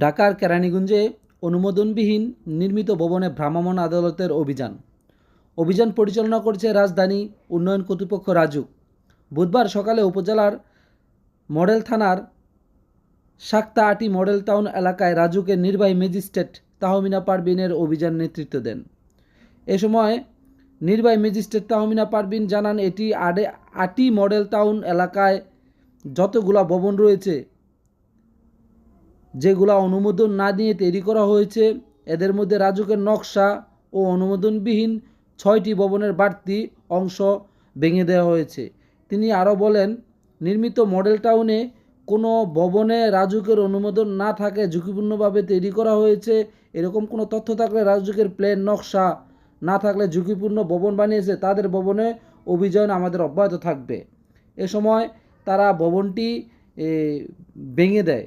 ঢাকার কেরানীগঞ্জে অনুমোদনবিহীন নির্মিত ভবনে ভ্রাম্যমাণ আদালতের অভিযান। অভিযান পরিচালনা করছে রাজধানী উন্নয়ন কর্তৃপক্ষ রাজু। বুধবার সকালে উপজেলার মডেল থানার শাক্তা আটি মডেল টাউন এলাকায় রাজুকে নির্বাহী ম্যাজিস্ট্রেট তাহমিনা পারবিনের অভিযান নেতৃত্ব দেন। এ সময় নির্বাহী ম্যাজিস্ট্রেট তাহমিনা পারবিন জানান, এটি আডে আটি মডেল টাউন এলাকায় যতগুলা ভবন রয়েছে যেগুলা অনুমোদন না দিয়ে তৈরি করা হয়েছে, এদের মধ্যে রাজুকের নকশা ও অনুমোদনবিহীন ছয়টি ভবনের বাড়তি অংশ ভেঙে দেওয়া হয়েছে। তিনি আরও বলেন, নির্মিত মডেল টাউনে কোনো ভবনে রাজুকের অনুমোদন না থাকে ঝুঁকিপূর্ণভাবে তৈরি করা হয়েছে। এরকম কোনো তথ্য থাকলে রাজুকের প্লেন নকশা না থাকলে ঝুঁকিপূর্ণ ভবন বানিয়েছে, তাদের ভবনে অভিযান আমাদের অব্যাহত থাকবে। এ সময় তারা ভবনটি ভেঙে দেয়।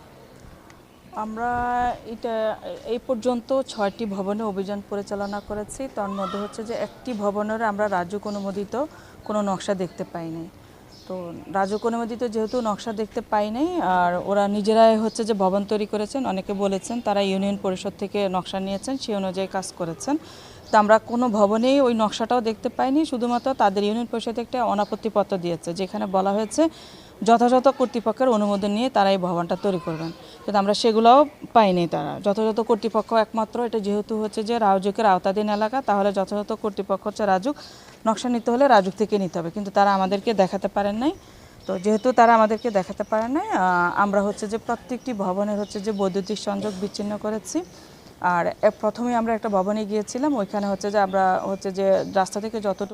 আমরা এটা, এই পর্যন্ত ছয়টি ভবনে অভিযান পরিচালনা করেছি। তার মধ্যে হচ্ছে যে একটি ভবনের আমরা রাজুক অনুমোদিত কোনো নকশা দেখতে পাইনি। তো রাজুক অনুমোদিত যেহেতু নকশা দেখতে পাই নাই আর ওরা নিজেরাই হচ্ছে যে ভবন তৈরি করেছেন, অনেকে বলেছেন তারা ইউনিয়ন পরিষদ থেকে নকশা নিয়েছেন, সেই অনুযায়ী কাজ করেছেন। তো আমরা কোনো ভবনেই ওই নকশাটাও দেখতে পাইনি, শুধুমাত্র তাদের ইউনিয়ন পরিষদ একটা অনাপত্তিপত্র দিয়েছে, যেখানে বলা হয়েছে যথাযথ কর্তৃপক্ষের অনুমোদন নিয়ে তারা এই ভবনটা তৈরি করবেন। কিন্তু আমরা সেগুলোও পাইনি তারা। যথাযথ কর্তৃপক্ষ একমাত্র, এটা যেহেতু হচ্ছে যে রাজুকের আওতাধীন এলাকা, তাহলে যথাযথ কর্তৃপক্ষ হচ্ছে রাজুক। নকশা নিতে হলে রাজুক থেকে নিতে হবে, কিন্তু তারা আমাদেরকে দেখাতে পারেন নাই। তো যেহেতু তারা আমাদেরকে দেখাতে পারেন নাই আমরা হচ্ছে যে প্রত্যেকটি ভবনের হচ্ছে যে বৈদ্যুতিক সংযোগ বিচ্ছিন্ন করেছি। আর প্রথমে আমরা একটা ভবনে গিয়েছিলাম, ওইখানে হচ্ছে যে আমরা হচ্ছে যে রাস্তা থেকে যতটুকু